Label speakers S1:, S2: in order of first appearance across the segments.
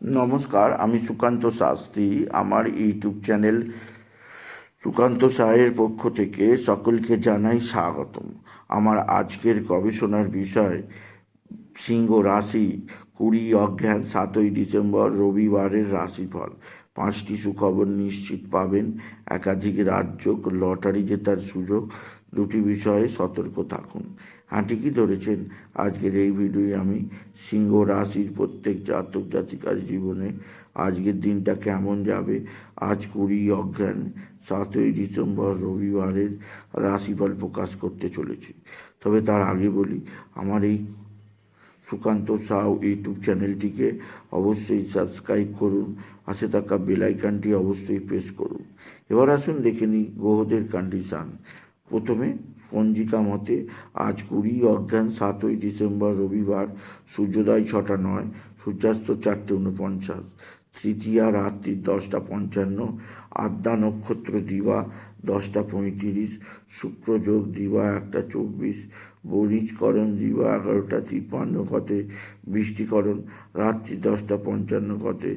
S1: নমস্কার, আমি সুকান্ত শাস্ত্রী। আমার ইউটিউব চ্যানেল সুকান্ত সাহের পক্ষ থেকে সকলকে জানাই স্বাগতম। আমার আজকের গবেষণার বিষয়, সিংহ রাশি, কুড়ি অজ্ঞান সাতই ডিসেম্বর, রবিবারের রাশিফল। পাঁচটি সুখবর নিশ্চিত পাবেন। একাধিক রাজ্য লটারি জেতার সুযোগ দুটি বিষয়ে সতর্ক থাকুন। হ্যাঁ ঠিকই ধরেছেন? আজকের এই ভিডিওয়ে আমি সিংহ রাশির প্রত্যেক জাতক জাতিকার জীবনে আজকের দিনটা কেমন যাবে? আজ কুড়ি অজ্ঞান, সাতই ডিসেম্বর রবিবারের রাশিফল প্রকাশ করতে চলেছি। তবে তার আগে বলি, আমার এই সুকান্ত সাউ ইউটিউব চ্যানেলটিকে অবশ্যই সাবস্ক্রাইব করুন, পাশে থাকা বেলাইকানটি অবশ্যই প্রেস করুন। এবার আসুন দেখে নিই গ্রহদের কন্ডিশান। প্রথমে পঞ্জিকা মতে আজ কুড়ি অজ্ঞান সাতই ডিসেম্বর রবিবার, সূর্যোদয় ছটা নয়, সূর্যাস্ত চারটে উনপঞ্চাশ তৃতীয়া রাত্রি দশটা পঞ্চান্ন, আদ্যা নক্ষত্র দিবা দশটা পঁয়ত্রিশ শুক্রযোগ দিবা একটা চব্বিশ বণিজকরণ দিবা এগারোটা তিপ্পান্ন কতে বৃষ্টিকরণ, রাত্রি দশটা পঞ্চান্ন কতে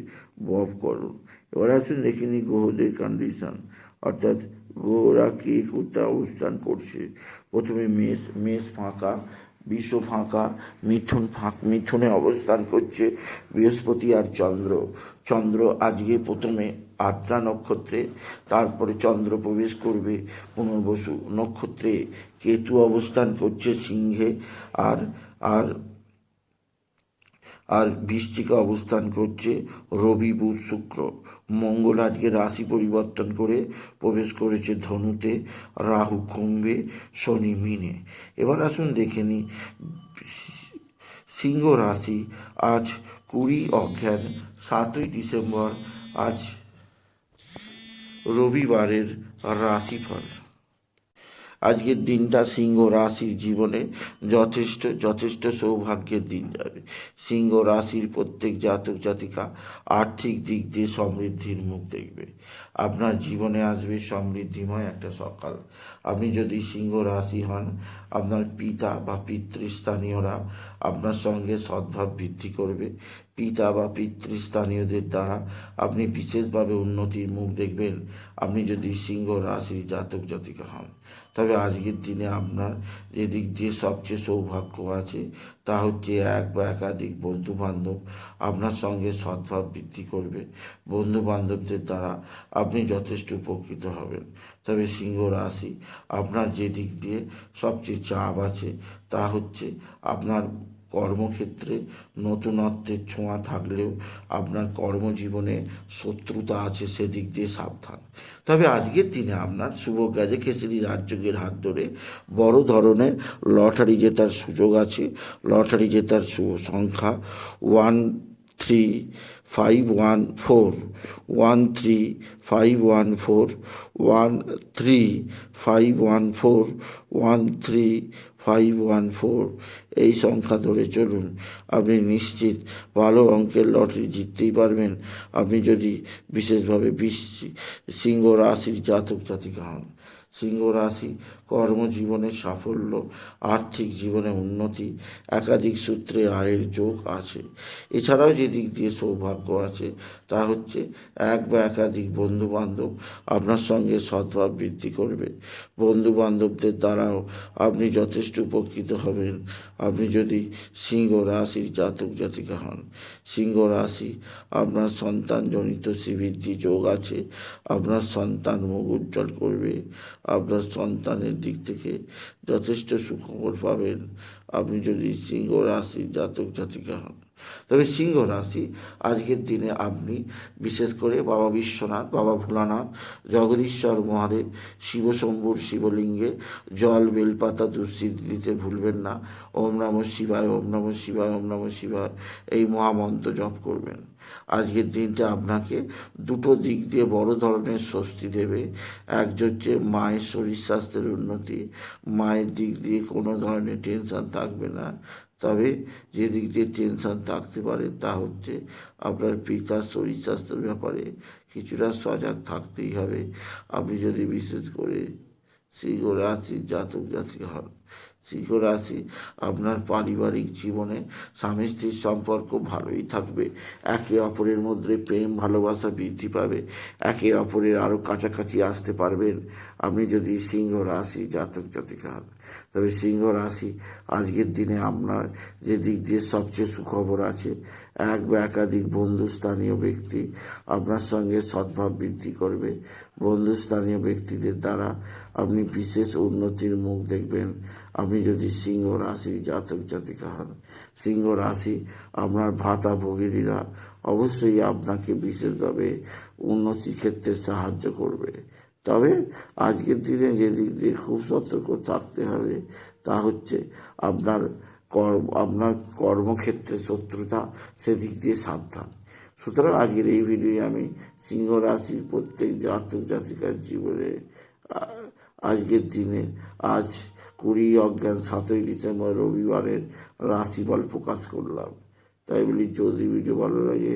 S1: ববকরণ এবার আসুন দেখিনি গ্রহদের কন্ডিশন অর্থাৎ গ্রহরা কে কোথায় অবস্থান করছে? প্রথমে মেষ মেষ ফাঁকা, বিশ্ব ফাঁকা, মিথুন ফাঁক, মিথুনে অবস্থান করছে বৃহস্পতি আর চন্দ্র। চন্দ্র আজকে প্রথমে আদ্রা নক্ষত্রে, তারপরে চন্দ্র প্রবেশ করবে পুনর্বসু নক্ষত্রে। কেতু অবস্থান করছে সিংহে, আর আর আর বৃষ্টিকে অবস্থান করছে রবি, বুধ, শুক্র। মঙ্গল আজকে রাশি পরিবর্তন করে প্রবেশ করেছে ধনুতে, রাহু কুম্ভে, শনি মিনে। এবার আসুন দেখে নিই, সিংহ রাশি আজ কুড়ি অজ্ঞান, সাতই ডিসেম্বর, আজ রবিবারের রাশিফল। আজকের দিনটা সিংহ রাশির জীবনে যথেষ্ট যথেষ্ট সৌভাগ্যের দিন যাবে। সিংহ রাশির প্রত্যেক জাতক জাতিকা আর্থিক দিক দিয়ে সমৃদ্ধির মুখ দেখবে। আপনার জীবনে আসবে সমৃদ্ধিময় একটা সকাল। আপনি যদি সিংহ রাশি হন আপনার পিতা বা পিতৃস্থানীয়রা আপনার সঙ্গে সদ্ভাব বৃদ্ধি করবে। পিতা বা পিতৃস্থানীয়দের দ্বারা আপনি বিশেষভাবে উন্নতির মুখ দেখবেন। আপনি যদি সিংহ রাশির জাতক জাতিকা হন, তবে আজকের দিনে আপনার যে দিক দিয়ে সবচেয়ে সৌভাগ্য আছে, তা হচ্ছে এক বা একাধিক বন্ধু বান্ধব আপনার সঙ্গে সদ্ভাব বৃদ্ধি করবে। বন্ধু বান্ধবদের দ্বারা আপনি যথেষ্ট উপকৃত হবেন। তবে সিংহ রাশি আপনার যে দিক দিয়ে সবচেয়ে চাপ আছে, তা হচ্ছে আপনার কর্মক্ষেত্রে নতুনত্বের ছোঁয়া থাকলেও আপনার কর্মজীবনে শত্রুতা আছে সেদিক দিয়ে সাবধান। তবে আজকের দিনে আপনার শুভ গাজে খেসরি রাজযোগের হাত ধরে বড় ধরনের লটারি জেতার সুযোগ আছে। লটারি জেতার শুভ সংখ্যা one three five one four one three five one four one three five one four one three five one four এই সংখ্যা ধরে চলুন। আপনি নিশ্চিত ভালো অঙ্কের লটারি জিততেই পারবেন। আপনি যদি বিশেষভাবে বিশ সিংহ রাশির জাতক জাতিকা হন। সিংহ রাশি, কর্মজীবনে সাফল্য, আর্থিক জীবনে উন্নতি, একাধিক সূত্রে আয়ের যোগ আছে। এছাড়াও যে দিক দিয়ে সৌভাগ্য আছে, তা হচ্ছে এক বা একাধিক বন্ধু বান্ধব আপনার সঙ্গে সদ্ভাব বৃদ্ধি করবে। বন্ধু বান্ধবদের দ্বারাও আপনি যথেষ্ট উপকৃত হবেন। আপনি যদি সিংহ রাশির জাতক জাতিকা হন, সিংহ রাশি আপনার সন্তানজনিত শ্রীবৃদ্ধি যোগ আছে, আপনার সন্তান মুখ উজ্জ্বল করবে আপনার সন্তানের দিক থেকে যথেষ্ট সুখবর পাবেন। আপনি যদি সিংহ রাশির জাতক জাতিকা হন তবে সিংহ রাশি, আজকের দিনে আপনি বিশেষ করে বাবা বিশ্বনাথ, বাবা ভোলানাথ, জগদীশ্বর মহাদেব, শিব শিবশম্ভুর শিবলিঙ্গে জল, বেলপাতা দুঃসিদ্ধি দিতে ভুলবেন না। ওম নম শিবায়, ওম নম শিবায়, ওম নম শিবায় এই মহামন্ত্র জপ করবেন। আজকের দিনটা আপনাকে দুটো দিক দিয়ে বড় ধরনের স্বস্তি দেবে। এক হচ্ছে মায়ের শরীর স্বাস্থ্যের উন্নতি। মায়ের দিক দিয়ে কোনো ধরনের টেনশন থাকবে না। তবে যে দিক দিয়ে টেনশন থাকতে পারে তা হচ্ছে আপনার পিতার শরীর স্বাস্থ্যের ব্যাপারে কিছুটা সজাগ থাকতেই হবে। আপনি যদি বিশেষ করে সিংহ রাশির জাতক জাতিকা হন সিংহ রাশি আপনার পারিবারিক জীবনে স্বামী স্ত্রীর সম্পর্ক ভালোই থাকবে। একে অপরের মধ্যে প্রেম, ভালোবাসা বৃদ্ধি পাবে। একে অপরের আরও কাছাকাছি আসতে পারবেন। আপনি যদি সিংহ রাশি জাতক জাতিকা হন, তবে সিংহ রাশি আজকের দিনে আপনার যে দিক দিয়ে সবচেয়ে সুখবর আছে, এক বা একাধিক বন্ধুস্থানীয় ব্যক্তি আপনার সঙ্গে সদ্ভাব বৃদ্ধি করবে। বন্ধুস্থানীয় ব্যক্তিদের দ্বারা আপনি বিশেষ উন্নতির মুখ দেখবেন। আপনি যদি সিংহ রাশি, জাতক জাতিকা হন, সিংহ রাশি আপনার ভাতা ভগিনীরা অবশ্যই আপনাকে বিশেষভাবে উন্নতির ক্ষেত্রে সাহায্য করবে। তবে আজকের দিনে যে দিক দিয়ে খুব সতর্ক থাকতে হবে, তা হচ্ছে আপনার কর্ম, আপনার কর্মক্ষেত্রে শত্রুতা, সেদিক দিয়ে সাবধান। সুতরাং আজকের এই ভিডিওয়ে আমি সিংহ রাশির প্রত্যেক জাতক জাতিকার জীবনে আজকের দিনে, আজ কুড়ি অজ্ঞান সাতই ডিসেম্বর রবিবারের রাশিফল প্রকাশ করলাম। তাই বলি যদি ভিডিও ভালো লাগে